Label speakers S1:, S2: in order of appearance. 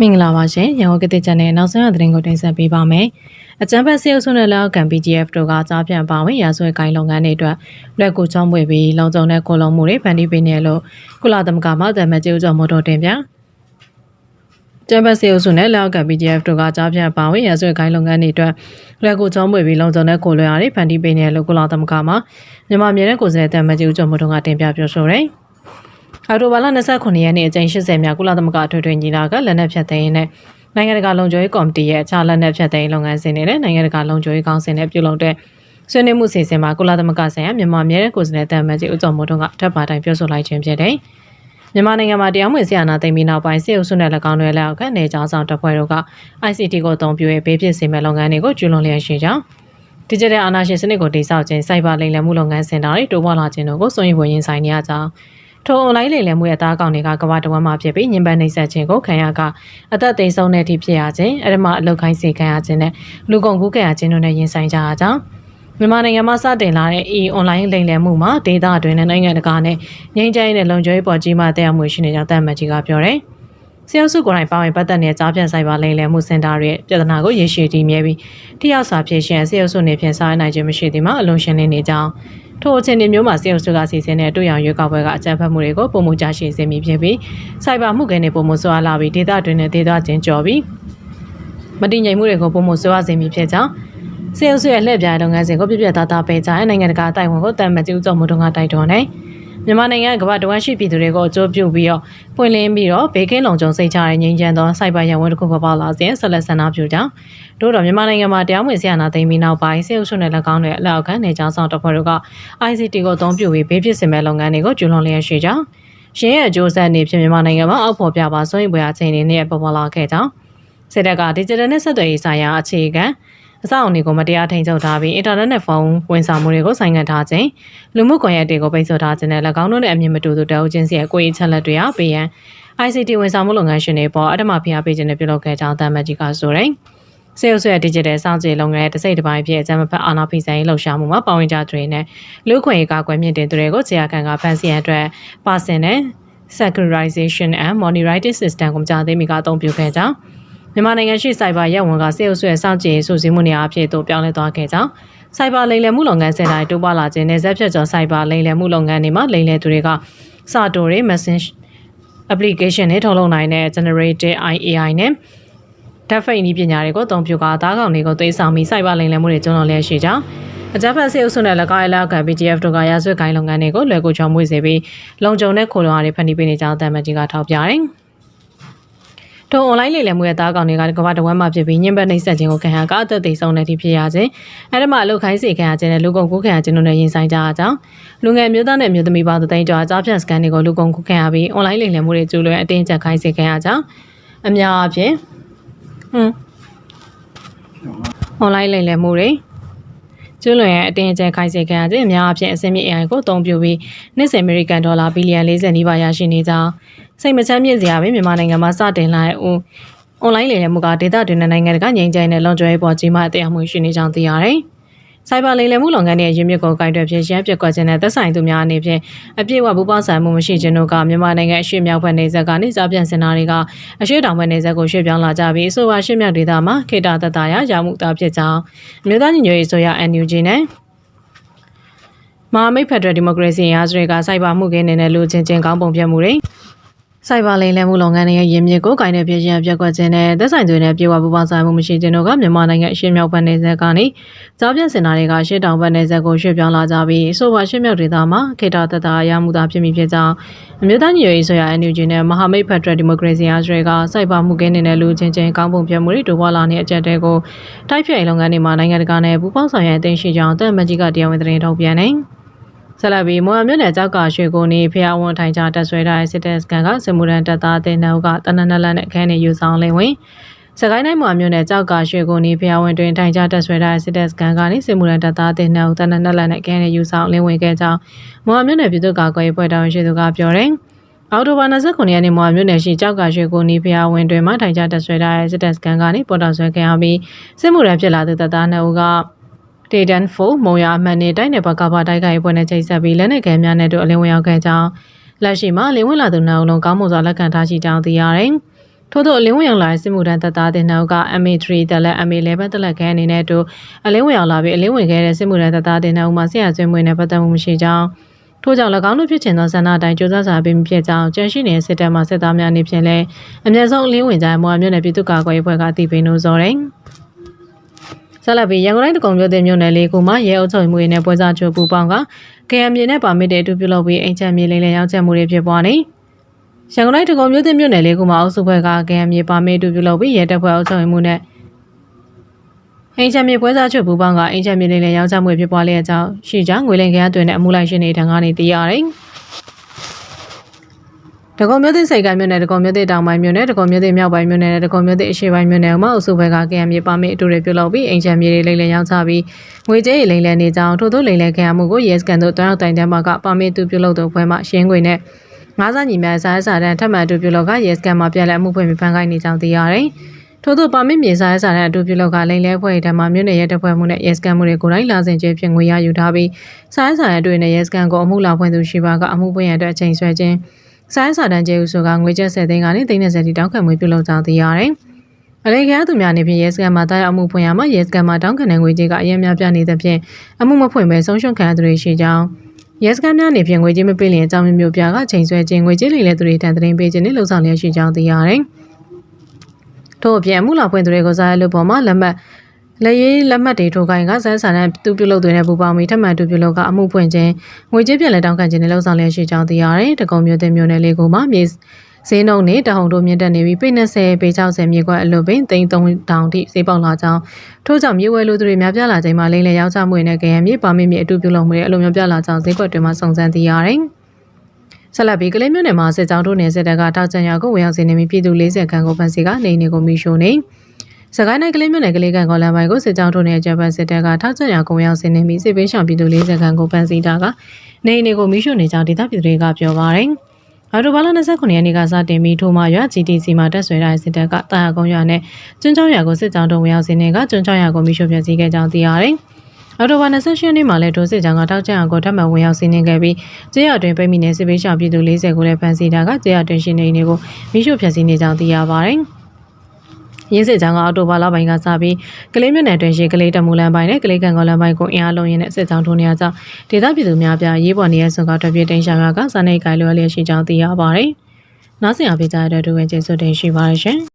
S1: မင်္ဂလာပါရှင်ရန်ကုန်ကတိချန်နယ်နောက်ဆုံးရသတင်းကိုတင်ဆက်ပေးပါမယ်။အကြံဖက်စေအုပ်စုနဲ့လက်အောက်ခံ BGF တို့ကကြားပြန်ပါဝင်ရာဇဝဲကိုင်းလုပ်ငန်းတွေအတွက်လက်ကူချောင်းမွေပြီးလုံခြုံတဲ့ကိုလုံးမှုတွေဖန်တီးပေးနေလို့ကုလသမဂ္ဂမှတမန်ကျိုးကျော်မို့တော်တင်ပြ။ကျန်ပတ်စေအုပ်စုနဲ့လက်အောက်က BGF တို့ကကြားပြန်ပါဝင်ရာဇဝဲကိုင်းလုပ်ငန်းတွေအတွက်လက်ကူချောင်းမွေပြီးလုံခြုံတဲ့ကိုလွယ်အားတွေဖန်တီးပေးနေလို့ကုလသမဂ္ဂမှမြန်မာပြည်ရဲ့ကိုယ်စားလှယ်တမန်ကျိုးကျော်မို့တော်ကတင်ပြပြောဆိုတယ်။ အော်တိုဘာလ29ရက်နေ့အကြိမ်80မြောက်ကုလသမဂ္ဂအထွေထွေညီလာကလက်နက်ဖြတ်သိမ်းနဲ့နိုင်ငံတကာလုံခြုံရေးကော်မတီရဲ့အခြားလက်နက်ဖြတ်သိမ်းလုပ်ငန်းစဉ်တွေနဲ့နိုင်ငံတကာလုံခြုံရေးကောင်စီနဲ့ပြုလုပ်တဲ့ဆွေးနွေးမှုစီစဉ်မှာကုလသမဂ္ဂဆိုင်ရာမြန်မာအမြဲတမ်းကိုယ်စားလှယ်တမန်ကြီးဦးကျော်မိုးထွန်းကထပ်ပါတိုင်းပြောဆိုလိုက်ခြင်းဖြစ်တယ်။မြန်မာနိုင်ငံမှာတရားမဝင်ဆရာနာသိမ်းပြီးနောက်ပိုင်းစစ်အုပ်စုနဲ့၎င်းတွေလက်အောက်ကနေကြောင်းဆောင်တပ်ဖွဲ့တို့က ICT ကိုအသုံးပြုရေးဘေးဖြစ်စေမဲ့လုပ်ငန်းတွေကိုကျူးလွန်လျက်ရှိကြောင်းဒီဂျစ်တယ်အာဏာရှင်စနစ်ကိုတိစောက်ခြင်းစိုက်ဘာလိမ်လည်မှုလုပ်ငန်းစင်တာတွေတိုးပွားလာခြင်းတို့ကိုစွန့်ရည်ဝင်ရင်ဆိုင်နေရကြောင်း ထိုအွန်လိုင်းလိမ်လည်မှုရဲ့တားကောင်တွေကကမ္ဘာတဝန်းမှာဖြစ်ပြီးညင်ပန်းနှိပ်စက်ခြင်းကိုခံရကအသက်သိမ်းဆုံးတဲ့အထိဖြစ်ရခြင်းအဲ့ဒီမှာအလုတ်ခိုင်းစေခံရခြင်းနဲ့လူကုန်ကူးခံရခြင်းတို့နဲ့ရင်ဆိုင်ကြရကြောင်းမြန်မာနိုင်ငံမှာစတင်လာတဲ့ e-online လိမ်လည်မှုမှာဒေတာအတွင်းနဲ့နိုင်ငံတကာနဲ့ငြိမ်းချမ်းရေးနဲ့လုံခြုံရေးပေါ်ကြီးမားတဲ့မှုရှိနေကြောင်းတမန်ကြီးကပြောတယ်။ဆီယုစုကိုယ်တိုင်ပါဝင်ပတ်သက်နေတဲ့ကြားပြန်ဆိုင်ပါလိမ်လည်မှုစင်တာရဲ့ပြဿနာကိုရေရှည်တည်မြဲပြီးထိရောက်စွာဖြေရှင်းဆီယုစုနေဖြင့်စားနိုင်ခြင်းမရှိသေးမှအလုံးရှင်းနေနေကြောင်း ထိုအခြေအနေမျိုးမှာစေအုပ်စုကစီစဉ်တဲ့တွေ့ရောင်ရွေးကောက်ပွဲကအကြမ်းဖက်မှုတွေကိုပုံမှုကြရှိစေမိဖြစ်ပြီးစိုက်ဘာမှုကနေပုံမှုဆွာလာပြီးဒေသတွင်းနဲ့ဒေသချင်းကြော်ပြီးမတည်ငြိမ်မှုတွေကိုပုံမှုဆွာစေမိဖြစ်ကြောင်းစေအုပ်စုရဲ့လှည့်ပြားလုပ်ငန်းစဉ်ကိုပြပြသားသားပေးကြတဲ့နိုင်ငံတကာအတိုင်းဝန်ကိုတန်မကျူးကျော်မှုတို့ကတိုက်တွန်းနေ မြန်မာနိုင်ငံကကမ္ဘာတဝန်းရှိပြည်သူတွေကိုအကျိုးပြုပြီးတော့ပွင့်လင်းပြီးတော့ဘေးကင်းလုံခြုံစိတ်ချတဲ့ငြိမ်းချမ်းသောစိုက်ဘာရဝန်တစ်ခုပေါ်ပေါက်လာစဉ်ဆက်လက်ဆန္ဒပြုကြောင်းတို့တော့မြန်မာနိုင်ငံမှာတရားမဝင်ဆရာနာသိမ်းပြီးနောက်ပိုင်းစေအုပ်စုနဲ့၎င်းတွေအလောက်ခံနေကြောင်းဆောင်တပ်ဖွဲ့တို့က ICT ကိုအသုံးပြုပြီးဘေးဖြစ်စင်မဲ့လုပ်ငန်းတွေကိုကျူးလွန်လျက်ရှိကြောင်းရင်းရဲ့အကျိုးဆက်အနေဖြင့်မြန်မာနိုင်ငံမှာအောက်ဖော်ပြပါစိုးရိမ်ပွေအချိန်တွေနဲ့ပေါ်ပေါ်လာခဲ့ကြောင်းစစ်တပ်က digital နဲ့ဆက်သွယ်ရေးဆိုင်ရာအခြေခံ အဆောက်အအုံတွေကိုမတရားထိန်ချုပ်ထားပြီးအင်တာနက်နဲ့ဖုန်းဝန်ဆောင်မှုတွေကိုဆိုင်ငံ့ထားခြင်းလူမှုကွန်ရက်တွေကိုပိတ်ဆို့ထားခြင်းနဲ့၎င်းတို့နဲ့အမြင်မတူသူတအုပ်ချင်းစီရဲ့ကိုယ်ရေးချက်လက်တွေအားပေးရန် ICT ဝန်ဆောင်မှုလုပ်ငန်းရှင်တွေပေါ်အထမဖိအားပေးခြင်းနဲ့ပြုလုပ်ခဲ့ကြောင်းတမန်ကြီးကဆိုတယ်။စေအုပ်စုရဲ့ digital စောင့်ကြည့်လုပ်ငန်းရဲ့တစ်စိတ်တစ်ပိုင်းဖြစ်အကြမ်းဖက်အာဏာဖိဆိုင်ရေးလှုပ်ရှားမှုမှာပါဝင်ကြသူတွေနဲ့လူ့ခွင့်ရေးကာကွယ်မြင့်တင်သူတွေကိုဇေယျခံကဖန်ဆီးရန်အတွက်ပါစင်နဲ့ securitization and monitoring system ကိုကြားသိမိကအသုံးပြုခဲ့ကြောင်း မြန်မာနိုင်ငံရှိစိုက်ဘာရက်ဝန်ကစေအုပ်စုရဲ့စောင့်ကြည့်ရေးစုစည်းမှုနေရာအဖြစ်သို့ပြောင်းလဲသွားခဲ့ကြောင်းစိုက်ဘာလိမ်လည်မှုလုပ်ငန်းစင်တိုင်းတိုးပွားလာခြင်းနဲ့ဇက်ဖြတ်ကျော်စိုက်ဘာလိမ်လည်မှုလုပ်ငန်းတွေမှာလိမ်လည်သူတွေကစာတိုတွေ message application နဲ့ထုတ်လုပ်နိုင်တဲ့ generated AI နဲ့ဓာတ်ဖိတ်နည်းပညာတွေကိုအသုံးပြုကာသားကောင်တွေကိုသိမ်းဆောင်ပြီးစိုက်ဘာလိမ်လည်မှုတွေကျွမ်းလောင်လျက်ရှိကြောင်းအကြမ်းဖက်စေအုပ်စုနဲ့၎င်းအလားက BGF တို့ကရာဇဝတ်ကိုင်းလုပ်ငန်းတွေကိုလွယ်ကူချောင်းမွေးစေပြီးလုံခြုံတဲ့ခိုလုံအားတွေဖန်တီးပေးနေကြောင်းတမန်ကြီးကထောက်ပြတယ်။ ထို online လေလည်မှုရဲ့သားကောင်တွေကကမ္ဘာတဝန်းမှာဖြစ်ပြီးညှဉ်းပန်းနှိပ်စက်ခြင်းကိုခံရကအသက်သေဆုံးတဲ့အထိဖြစ်ရခြင်းအဲဒီမှာအလုတ်ခိုင်းစေခံရခြင်းနဲ့လူကုန်ကူးခံရခြင်းတို့နဲ့ရင်ဆိုင်ကြရကြောင်းလူငယ်မျိုးသားနဲ့မျိုးသမီးပေါင်းသိန်းကျော်ကြားဖြတ်စကန်တွေကိုလူကုန်ကူးခံရပြီး online လေလည်မှုတွေကျူးလွန်အတင်းကျပ်ခိုင်းစေခံရကြောင်းအများအပြားဟွန်း online လိမ်လည်မှုတွေကျွလွန်ရဲ့အတင်းအကျပ်ခိုင်းစေခံရခြင်းအများအပြားအစင်းမြင့် AI ကိုအသုံးပြုပြီးနှစ်စဉ်အမေရိကန်ဒေါ်လာဘီလီယံ40နီးပါးရရှိနေကြောင်း စိတ်မချမ်းမြေ့စရာပဲမြန်မာနိုင်ငံမှာစတင်လာတဲ့ online လိမ်လည်မှုကဒေသတွင်းနိုင်ငံတကာငြိမ်းချမ်းတဲ့လုံခြုံရေးပေါ်ကြီးမားတရားမှုရှိနေကြောင်းသိရတယ်။စိုက်ဘာလိမ်လည်မှုလုပ်ငန်းရဲ့ရင်းမြစ်ကိုကိုင်တွယ်ဖြည့်ရှင်းပြက်ကွက်ခြင်းနဲ့သက်ဆိုင်သူများအနေဖြင့်အပြည့်အဝပူးပေါင်းဆိုင်မှုမရှိခြင်းတို့ကမြန်မာနိုင်ငံအရှေ့မြောက်ဘက်နေဆက်ကနေစားပြန်စင်တာတွေကအရှေ့တောင်ဘက်နေဆက်ကိုရွှေ့ပြောင်းလာကြပြီးအဆိုပါရှေ့မြောက်ဒေသမှာခေတ္တတတရာရမှုသားဖြစ်ကြောင်းမြို့သားညီညွတ်ရေးဆိုရ NUG နဲ့မဟာမိတ်ဖက်ဒရယ်ဒီမိုကရေစီအားစတွေကစိုက်ဘာမှုခင်းနေတဲ့လူချင်းချင်းကောင်းပုံပြမှုတွေ စိုက်ဘာလိမ်လည်မှုလုပ်ငန်းတွေရဲ့ရင်းမြစ်ကိုကိုင်တဲ့ပြည်ရှင်ပြက်ကွက်ခြင်းနဲ့သက်ဆိုင်သူတွေနဲ့ပြေဝပူပေါင်းဆိုင်မှုမရှိခြင်းတို့ကမြန်မာနိုင်ငံအရှေ့မြောက်ဘက်နယ်စပ်ကနေကြားပြန့်စင်တာတွေကရှေ့တောင်ဘက်နယ်စပ်ကိုရွှေ့ပြောင်းလာကြပြီးဆိုပါရှေ့မြောက်ဒေသမှာခေတ္တတတရမှုသာဖြစ်မိဖြစ်ကြောင်းအမျိုးသားညီညွတ်ရေးဆိုရ NUG နဲ့မဟာမိတ်ဖက်ဒရယ်ဒီမိုကရေစီအားစတွေကစိုက်ဘာမှုကင်းနေတဲ့လူချင်းချင်းကောင်းပုံပြမှုတွေတိုးပွားလာတဲ့အကြက်တဲကိုတိုက်ဖြတ်လုပ်ငန်းတွေမှာနိုင်ငံတကာနဲ့ပူးပေါင်းဆောင်ရွက်အသိရှိကြောင်းတန်မကြီးကတရားဝင်သတင်းထုတ်ပြန်နေတယ် ဆက်လက်ပြီးမော်မြို့နယ်ကြောက်ကရွှေကိုနေဖျားဝန်ထိုင်ချတက်ဆွဲထားတဲ့စစ်တပ်စကန်ကစမူရန်တပ်သားတဲ့နှုတ်ကတနနလနဲ့အခန်းနဲ့ယူဆောင်လင်းဝင်စကိုင်းတိုင်းမှာမြို့နယ်ကြောက်ကရွှေကိုနေဖျားဝန်တွင်ထိုင်ချတက်ဆွဲထားတဲ့စစ်တပ်စကန်ကနေစမူရန်တပ်သားတဲ့နှုတ်တနနလနဲ့အခန်းနဲ့ယူဆောင်လင်းဝင်ခဲ့ကြောင်းမော်မြို့နယ်ပြည်သူ့ကာကွယ်ရေးဖွဲ့တောင်ရှိသူကပြောတယ်အော်တိုဘာ29ရက်နေ့မှာမြို့နယ်ရှိကြောက်ကရွှေကိုနီဖျားဝင်တွင်မှထိုင်ချတက်ဆွဲထားတဲ့စစ်တပ်စကန်ကနေပေါ်တော်ဆွဲခဲ့ရပြီးစစ်မှုရန်ဖြစ်လာသူတပ်သားနှုတ်က ဒေတန်ဖိုမုံရအမှန်နဲ့တိုက်နယ်ဘကဘာတိုက်ခိုက်ပွဲနဲ့ချိတ်ဆက်ပြီးလက်နက်ခဲများနဲ့တို့အလင်းဝင်ရောက်ခဲ့ကြောင်းလက်ရှိမှာလင်းဝင်လာသူနှုတ်လုံးကောင်းမွန်စွာလက်ခံထားရှိကြောင်းသိရတယ်။ထို့သောအလင်းဝင်ရောက်လာတဲ့စစ်မှုထမ်းတပ်သားတင်နှောက်က MA3 တက်လက် MA11 တက်လက်ခဲအနေနဲ့အတူအလင်းဝင်ရောက်လာပြီးအလင်းဝင်ခဲ့တဲ့စစ်မှုထမ်းတပ်သားတင်နှောက်မှဆရာဆွေးမွေးနဲ့ပတ်သက်မှုမရှိကြောင်းထို့ကြောင့်၎င်းတို့ဖြစ်ချင်သောဆန္ဒအတိုင်းကြိုးစားစာပေးမဖြစ်ကြောင်းကြန့်ရှိနေတဲ့စစ်တပ်မှစစ်သားများအနေဖြင့်လည်းအမျက်ဆုံးအလင်းဝင်ကြတဲ့မော်မြို့နယ်ပြည်သူ့ကာကွယ်ရေးအဖွဲ့ကအသိပေးလို့ဆိုတယ်။ ဆက်လက်ပြီးရန်ကုန်တိုင်းတကုံမြို့တင်မြို့နယ်လေးခုမှာရဲအုပ်ချုပ်မှုရေးနဲ့ပွဲစားချိုးပူပေါင်းက KM မြေနဲ့ပါမစ်တဲ့အတူပြုလုပ်ပြီးအိမ်ချမ်းမြေလိမ့်လည်ရောက်ချက်မှုတွေဖြစ်ပွားနေ။ရန်ကုန်တိုင်းတကုံမြို့တင်မြို့နယ်လေးခုမှာအုပ်စုဖွဲ့က KM မြေပါမစ်အတူပြုလုပ်ပြီးရဲတပ်ဖွဲ့အုပ်ချုပ်မှုနဲ့အိမ်ချမ်းမြေပွဲစားချို့ပူပေါင်းကအိမ်ချမ်းမြေလိမ့်လည်ရောက်ချက်မှုတွေဖြစ်ပွားလျက်ကြောင်းရှိကြောင်းငွေလိမ်ခရတွင်တဲ့အမှုလိုက်ရှင်တွေထံကနေသိရတယ်။ တကုံမြို့သစ်စိတ်ကမြို့နယ်တကုံမြို့သစ်တောင်ပိုင်းမြို့နယ်တကုံမြို့သစ်မြောက်ပိုင်းမြို့နယ်နဲ့တကုံမြို့သစ်အရှေ့ပိုင်းမြို့နယ်မှာအုပ်စုဘက်က KM မြေပါမစ်အတူတွေပြုလုပ်ပြီးအိမ်ချမ်းမြေတွေလိမ့်လည်ရောက်ချပြီးငွေကြေးလိမ့်လည်နေကြောင်းထို့သောလိမ့်လည်ခံရမှုကိုရဲစကန်တို့တောင်းတိုင်တန်းမှာကပါမစ်တူပြုလုပ်သောဖွဲ့မှရှင်းခွေနဲ့ငါးစားညီများစားစာတန်းထပ်မံအတူပြုလုပ်ကရဲစကန်မှာပြန်လည်မှုဖွင့်ပြီးဖန်ခိုင်းနေကြောင်းသိရတယ်။ထို့သောပါမစ်မြေစားစာတန်းအတူပြုလုပ်ကလိမ့်လဲဖွဲ့ထံမှမြို့နယ်ရဲတပ်ဖွဲ့မှုနဲ့ရဲစကန်မှုတွေကိုယ်တိုင်လာစဉ်ကျဖြစ်ငွေရယူထားပြီးစားစာရန်တွေနဲ့ရဲစကန်ကိုအမှုလာဖွင့်သူရှိပါကအမှုပွင့်ရတဲ့အချိန်ဆွဲခြင်း စားစာတန်းကျေးဥဆိုကငွေကျပ်10သိန်းကနေသိန်း30တိတောင်းခံငွေပြုလုပ်ကြောင်းသိရတယ်။အလေးခံသူများအနေဖြင့်ရဲစကန်မှာတားရောက်မှုဖွင့်ရမှာရဲစကန်မှာတောင်းခံတဲ့ငွေကြေးကအရင်များပြနေသဖြင့်အမှုမဖွင့်ပဲဆုံးရှုံးခံရသူတွေရှိကြောင်းရဲစကန်များအနေဖြင့်ငွေကြေးမပေးလျင်အကြောင်းမျိုးမျိုးပြကချိန်ဆွဲခြင်းငွေကြေးလိမ်လည်သူတွေထံသတင်းပေးခြင်းနဲ့လှုပ်ဆောင်လျက်ရှိကြောင်းသိရတယ်။ထို့အပြင်အမှုလာဖွင့်သူတွေကိုစားရလို့ပေါ်မှာလက်မှတ် လက်ရေးလက်မှတ်တွေထိုးခိုင်းကစမ်းစာနဲ့သူပြုလုပ်သွင်းတဲ့ပူပေါင်းပြီးထပ်မံတူပြုလုပ်ကအမှုဖွင့်ခြင်းငွေကြေးပြန်လည်တောင်းခံခြင်းနဲ့လှုပ်ဆောင်လျက်ရှိကြောင်းသိရတယ်။တကုံမျိုးတင်မျိုးနယ်လေးကိုမှမြေဈေးနှုန်းနဲ့တဟုန်တို့မြင့်တက်နေပြီးပေ20ပေ60မြေခွက်အလွန်ပင်သိန်း3000ထိဈေးပေါက်လာကြောင်းထို့ကြောင့်မြေဝဲလူသူတွေများပြားလာချိန်မှာလိမ့်လည်ရောက်ချမှုနဲ့ကြံမြေပါမစ်မြေအတူပြုလုပ်မှုတွေအလိုများပြားလာကြောင်းဈေးကွက်တွေမှာစုံစမ်းသိရတယ်။ဆက်လက်ပြီးကလေးမျိုးနယ်မှာစစ်ကြောင်းတို့နယ်စစ်တပ်ကတောက်ချန်ရွာကိုဝင်ရောက်စီနေပြီးပြည်သူ40ခန်းကိုဖန်စီကနေနေကိုမီရှိုနေ စကိုင်းတိုင်းကလေးမျိုးနယ်ကလေးကန်ကောလန်ပိုင်းကိုစစ်ကြောင်းတို့နယ်ဂျပန်စစ်တပ်ကထောက်ချန်ရွာကိုဝင်ရောက်စီနေပြီးစစ်ပေးရှောင်ပြည်သူ40ခန်းကိုဖန်စီတာကနေနေကိုမီရှိုနေကြောင်းဒေသပြည်သူတွေကပြောပါတယ်။အော်တိုဘာလ29ရက်နေ့ကစတင်ပြီးထိုမှာရွာ GTC မှာတက်ဆွဲတဲ့စစ်တပ်ကတာယာကုန်းရွာနဲ့ကျွန်းချောင်းရွာကိုစစ်ကြောင်းတို့ဝင်ရောက်စီနေကကျွန်းချောင်းရွာကိုမီရှိုပြစီခဲ့ကြောင်းသိရတယ်။အော်တိုဘာ28ရက်နေ့မှာလည်းဒိုစစ်ကြောင်ကတောက်ချံကိုထပ်မံဝင်ရောက်စီးနှင်ခဲ့ပြီးကျေးရွာတွင်ပိတ်မိနေစစ်ပေးရှောင်ပြည်သူ40ကိုလည်းဖမ်းဆီးတာကကျေးရွာတွင်ရှိနေနေကိုမိရှုဖျက်ဆီးနေကြောင်းသိရပါတယ်။ ရင်းစစ်ကြောင်ကအော်တိုဘာလပိုင်းကစပြီးကလေးမြို့နယ်တွင်ရှိကလေးတမူလန်ပိုင်းနဲ့ကလေးကန်ကောလန်ပိုင်းကိုအင်အားလုံးရင်းနဲ့စစ်ကြောင်ထိုးနေရကြောင်းဒေသပြည်သူများပြရေးပေါ်နေရဆွန်ကထွက်ပြေးတိမ်းရှောင်ရကစာနေကိုင်လွယ်လျက်ရှိကြောင်းသိရပါတယ်။နောက်ဆင်အပေးကြတဲ့တူဝင်ကျေးဇူးတင်ရှိပါတယ်ရှင်။